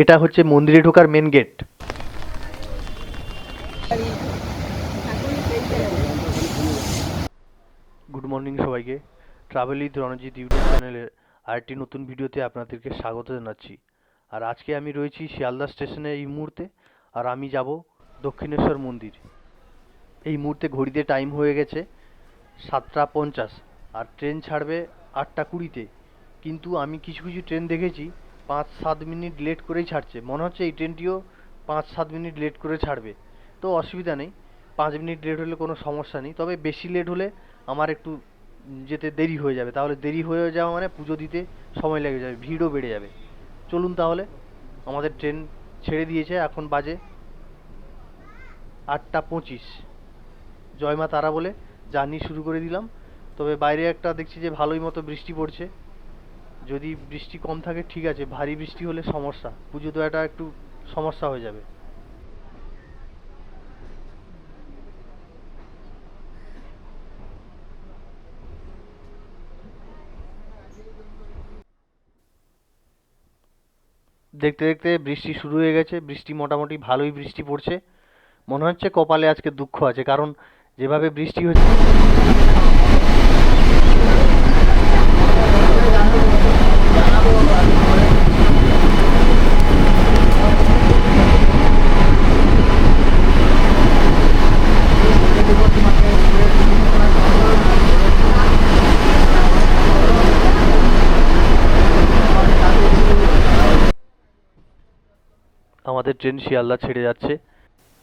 এটা হচ্ছে মন্দিরে ঢোকার মেন গেট গুড মর্নিং সবাইকে। ট্রাভেল উইথ রণজিৎ ইউটিউব চ্যানেলের আরেকটি নতুন ভিডিওতে আপনাদেরকে স্বাগত জানাচ্ছি। আর আজকে আমি রয়েছি শিয়ালদা স্টেশনে এই মুহূর্তে, আর আমি যাব দক্ষিণেশ্বর মন্দির। এই মুহূর্তে ঘড়িতে টাইম হয়ে গেছে সাতটা পঞ্চাশ, আর ট্রেন ছাড়বে আটটা কুড়িতে। কিন্তু আমি কিছু কিছু ট্রেন দেখেছি পাঁচ সাত মিনিট লেট করেই ছাড়ছে। মনে হচ্ছে এই ট্রেনটিও পাঁচ সাত মিনিট লেট করে ছাড়বে। তো অসুবিধা নেই। পাঁচ মিনিট লেট হলে কোনো সমস্যা নেই। তবে বেশি লেট হলে আমার একটু যেতে দেরি হয়ে যাবে। তাহলে দেরি হয়ে যাওয়া মানে পুজো দিতে সময় লেগে যাবে, ভিড়ও বেড়ে যাবে। চলুন তাহলে, আমাদের ট্রেন ছেড়ে দিয়েছে। এখন বাজে আটটা পঁচিশ। জয় মা তারা বলে, জার্নি শুরু করে দিলাম। তবে বাইরে একটা দেখছি যে ভালোই মতো বৃষ্টি পড়ছে। যদি বৃষ্টি কম থাকে, ঠিক আছে। ভারী বৃষ্টি হলে সমস্যা। পুজো দেওয়াটা একটু সমস্যা হয়ে যাবে। দেখতে দেখতে বৃষ্টি শুরু হয়ে গেছে। বৃষ্টি মোটামুটি ভালোই বৃষ্টি পড়ছে। মনে হচ্ছে কপালে আজকে দুঃখ আছে, কারণ যেভাবে বৃষ্টি হচ্ছে আমাদের ট্রেন শিয়ালদা ছেড়ে যাচ্ছে।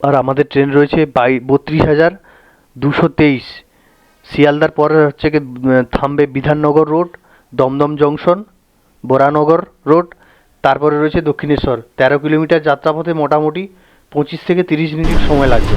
আর আমাদের ট্রেন রয়েছে বাই বত্রিশ হাজার দুশো তেইশ। শিয়ালদার পরে হচ্ছে থামবে Bidhannagar road, Dum Dum junction. Baranagar road, তারপরে রয়েছে দক্ষিণেশ্বর। তেরো কিলোমিটার যাত্রাপথে মোটামুটি পঁচিশ থেকে তিরিশ মিনিট সময় লাগবে।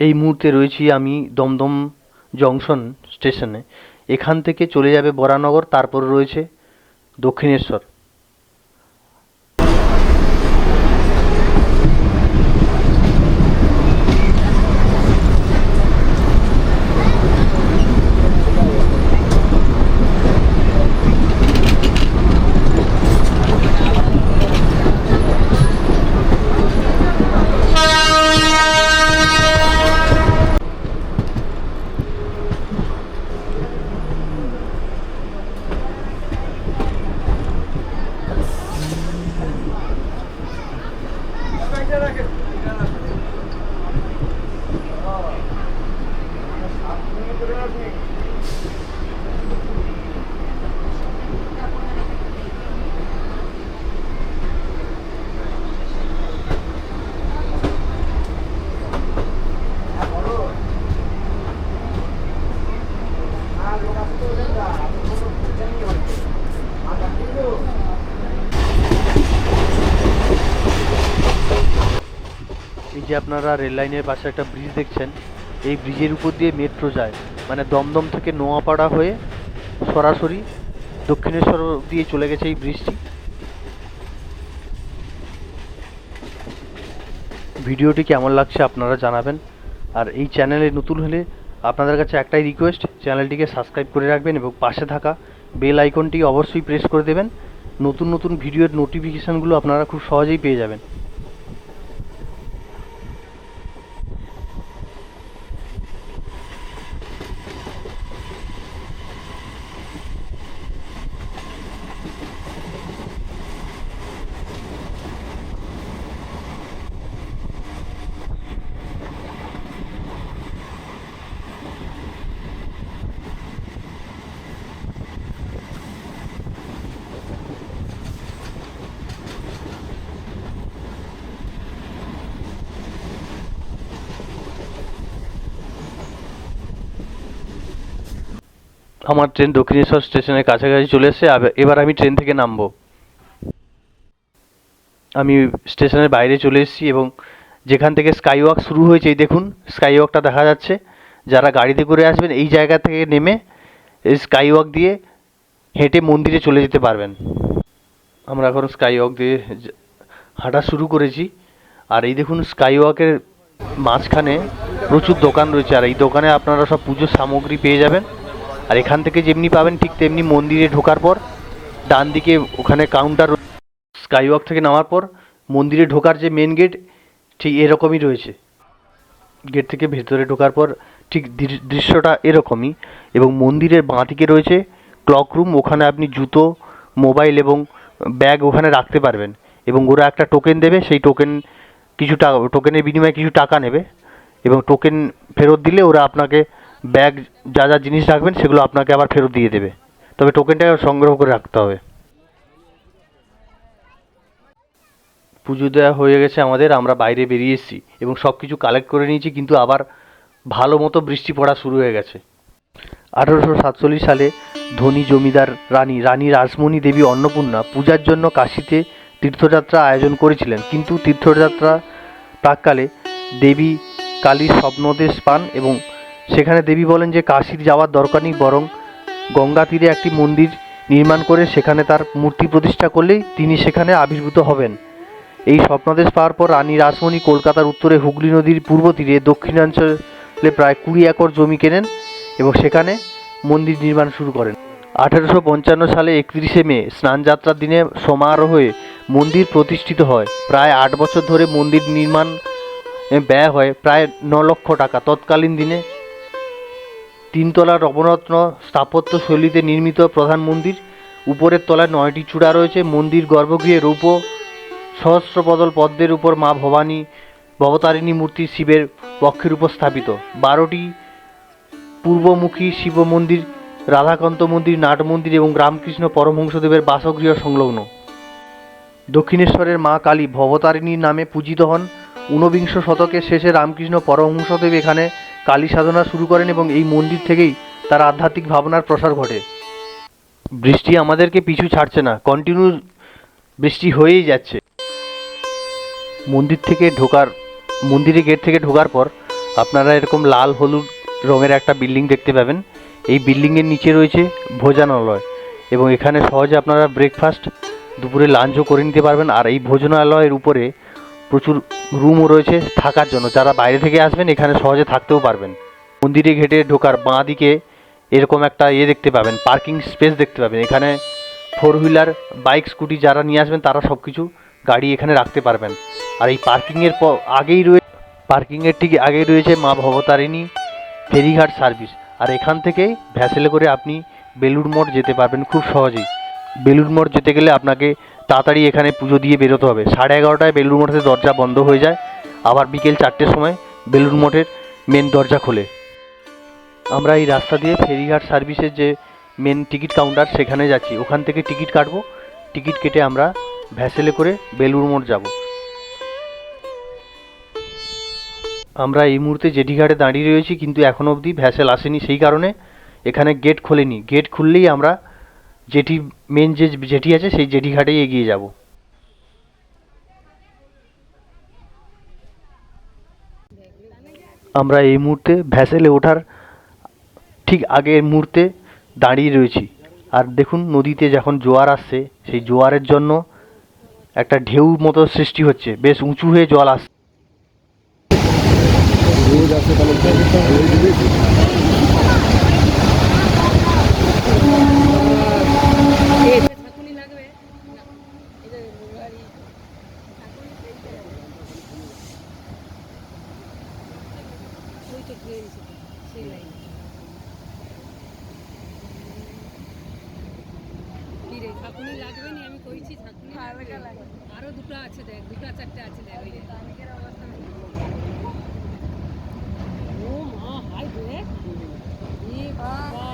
এই মুহূর্তে রয়েছি আমি দমদম জংশন স্টেশনে। এখান থেকে চলে যাবে বরানগর, তারপর রয়েছে দক্ষিণেশ্বর। যে আপনারা রেল লাইনের পাশে একটা ব্রিজ দেখছেন এই ব্রিজের উপর দিয়ে মেট্রো যায়। মানে দমদম থেকে নোয়াপাড়া হয়ে সরাসরি দক্ষিণেশ্বর দিয়ে চলে গেছে এই ব্রিজটি। ভিডিওটি কেমন লাগছে আপনারা জানাবেন। আর এই চ্যানেলে নতুন হলে আপনাদের কাছে একটাই রিকোয়েস্ট চ্যানেলটিকে সাবস্ক্রাইব করে রাখবেন এবং পাশে থাকা বেল আইকনটি অবশ্যই প্রেস করে দেবেন। নতুন নতুন ভিডিওর নোটিফিকেশানগুলো আপনারা খুব সহজেই পেয়ে যাবেন। আমার ট্রেন দক্ষিণেশ্বর স্টেশনের কাছাকাছি চলে এসেছে এবার আমি ট্রেন থেকে নামবো। আমি স্টেশনের বাইরে চলে এসেছি এবং যেখান থেকে স্কাই ওয়াক শুরু হয়েছে, এই দেখুন স্কাই ওয়াকটা দেখা যাচ্ছে। যারা গাড়িতে করে আসবেন, এই জায়গা থেকে নেমে এই স্কাই ওয়াক দিয়ে হেঁটে মন্দিরে চলে যেতে পারবেন। আমরা এখন স্কাই ওয়াক দিয়ে হাঁটা শুরু করেছি। আর এই দেখুন স্কাই ওয়াকের মাঝখানে প্রচুর দোকান রয়েছে। আর এই দোকানে আপনারা সব পুজোর সামগ্রী পেয়ে যাবেন। আর এখান থেকে যেমনি পাবেন ঠিক তেমনি মন্দিরে ঢোকার পর, ডান দিকে ওখানে কাউন্টার স্কাই ওয়াক থেকে নামার পর, মন্দিরে ঢোকার যে মেন গেট ঠিক এরকমই রয়েছে। গেট থেকে ভেতরে ঢোকার পর, ঠিক দৃশ্যটা এরকমই এবং মন্দিরের বাঁ দিকে রয়েছে ক্লক রুম ওখানে আপনি জুতো মোবাইল এবং ব্যাগ ওখানে রাখতে পারবেন এবং ওরা একটা টোকেন দেবে, সেই টোকেন কিছু টাকা টোকেনের বিনিময়ে কিছু টাকা নেবে এবং টোকেন ফেরত দিলে ওরা আপনাকে ব্যাগ যা যা জিনিস রাখবেন সেগুলো আপনাকে আবার ফেরত দিয়ে দেবে। তবে টোকেনটা সংগ্রহ করে রাখতে হবে। পুজো দেওয়া হয়ে গেছে আমাদের, আমরা বাইরে বেরিয়ে এসেছি এবং সব কিছু কালেক্ট করে নিয়েছি, কিন্তু আবার ভালো মতো বৃষ্টি পড়া শুরু হয়ে গেছে। আঠারোশো সাতচল্লিশ সালে ধনী জমিদার রানী রানী রাসমণি দেবী অন্নপূর্ণা পূজার জন্য কাশীতে তীর্থযাত্রা আয়োজন করেছিলেন। কিন্তু তীর্থযাত্রা প্রাককালে দেবী কালীর স্বপ্নদেশ পান এবং সেখানে দেবী বলেন যে কাশীর যাওয়ার দরকার নেই, বরং গঙ্গা তীরে একটি মন্দির নির্মাণ করে সেখানে তার মূর্তি প্রতিষ্ঠা করলেই তিনি সেখানে আবির্ভূত হবেন। এই স্বপ্নাদেশ পাওয়ার পর রানী রাসমণি কলকাতার উত্তরে হুগলি নদীর পূর্ব তীরে দক্ষিণাঞ্চলে প্রায় কুড়ি একর জমি কেনেন এবং সেখানে মন্দির নির্মাণ শুরু করেন। আঠারোশো পঞ্চান্ন সালে একত্রিশে মে, স্নানযাত্রার দিনে সমারোহে মন্দির প্রতিষ্ঠিত হয়। প্রায় আট বছর ধরে মন্দির নির্মাণ ব্যয় হয় প্রায় ন লক্ষ টাকা। তৎকালীন দিনে তিনতলা নবরত্ন স্থাপত্য শৈলীতে নির্মিত প্রধান মন্দির। উপরের তলায় নয়টি চূড়া রয়েছে। মন্দির গর্ভগৃহে রূপ সহস্রপদল পদ্মের উপর মা ভবানী, ভবতারিণী মূর্তি শিবের বক্ষের উপর স্থাপিত। বারোটি পূর্বমুখী শিব মন্দির, রাধাকান্ত মন্দির, নাট মন্দির এবং রামকৃষ্ণ পরমহংসদেবের বাসগৃহ সংলগ্ন। দক্ষিণেশ্বরের মা কালী ভবতারিণীর নামে পূজিত হন। ঊনবিংশ শতকের শেষে রামকৃষ্ণ পরমহংসদেব এখানে কালী সাধনা শুরু করেন এবং এই মন্দির থেকেই তার আধ্যাত্মিক ভাবনার প্রসার ঘটে। বৃষ্টি আমাদেরকে পিছু ছাড়ছে না কন্টিনিউ বৃষ্টি হয়েই যাচ্ছে। মন্দির থেকে ঢোকার মন্দিরে গেট থেকে ঢোকার পর আপনারা এরকম লাল, হলুদ রঙের একটা বিল্ডিং দেখতে পাবেন। এই বিল্ডিংয়ের নিচে রয়েছে ভোজনালয় এবং এখানে সহজে আপনারা ব্রেকফাস্ট দুপুরে লাঞ্চও করে নিতে পারবেন। আর এই ভোজনালয়ের উপরে প্রচুর রুমও রয়েছে থাকার জন্য। যারা বাইরে থেকে আসবেন, এখানে সহজে থাকতেও পারবেন। মন্দিরে ঘেটে ঢোকার বাঁ দিকে এরকম একটা ইয়ে দেখতে পাবেন, পার্কিং স্পেস দেখতে পাবেন। এখানে ফোর হুইলার বাইক স্কুটি যারা নিয়ে আসবেন, তারা সব কিছু গাড়ি এখানে রাখতে পারবেন। আর এই পার্কিংয়ের আগেই রয়েছে পার্কিংয়ের ঠিক আগেই রয়েছে মা ভবতারিণী ফেরিঘাট সার্ভিস আর এখান থেকেই ভ্যাসেলে করে আপনি বেলুড় মঠ যেতে পারবেন খুব সহজেই। বেলুড় মঠ যেতে গেলে আপনাকে তাড়াতাড়ি এখানে পুজো দিয়ে বেরোতে হবে। সাড়ে এগারোটায় বেলুর মঠের দরজা বন্ধ হয়ে যায়। আবার বিকেল চারটের সময় বেলুড় মঠের মেন দরজা খোলে। আমরা এই রাস্তা দিয়ে ফেরিঘাট সার্ভিসের যে মেন টিকিট কাউন্টার সেখানে যাচ্ছি। ওখান থেকে টিকিট কাটবো। টিকিট কেটে আমরা ভ্যাসেলে করে বেলুড় মঠ যাব। আমরা এই মুহূর্তে জেটিঘাটে দাঁড়িয়ে রয়েছি, কিন্তু এখন অবধি ভ্যাসেল আসেনি। সেই কারণে এখানে গেট খোলেনি। গেট খুললেই আমরা জেটি মেন যে জেটি আছে, সেই জেটি ঘাটেই এগিয়ে যাব। আমরা এই মুহূর্তে ভ্যাসেলে ওঠার ঠিক আগের মুহূর্তে দাঁড়িয়ে রয়েছি। আর দেখুন, নদীতে যখন জোয়ার আসছে, সেই জোয়ারের জন্য একটা ঢেউ মতো সৃষ্টি হচ্ছে। বেশ উঁচু হয়ে জল আসছে রোজ আসে তাহলে রোজ দিবে ছাকুনি লাগবে না এটা বাড়ি ওই তো ঘুরে ছাকুনি লাগবে নি? আমি কইছি ছাকুনি আরও দুটো আছে দেখ দুটো চারটে আছে দেখ ওই ও মা হাই দেখ। এ বাবা।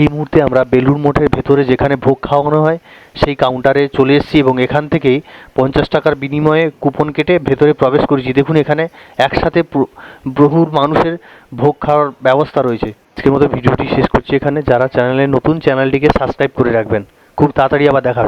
এই মুহূর্তে আমরা বেলুর মঠের ভেতরে যেখানে ভোগ খাওয়ানো হয়, সেই কাউন্টারে চলে এসেছি এবং এখান থেকেই পঞ্চাশ টাকার বিনিময়ে কুপন কেটে ভেতরে প্রবেশ করেছি। দেখুন, এখানে একসাথে বহু মানুষের ভোগ খাওয়ার ব্যবস্থা রয়েছে। আজকের মতো ভিডিওটি শেষ করছি এখানে। যারা চ্যানেলে নতুন চ্যানেলটিকে সাবস্ক্রাইব করে রাখবেন। খুব তাড়াতাড়ি আবার দেখা হচ্ছে।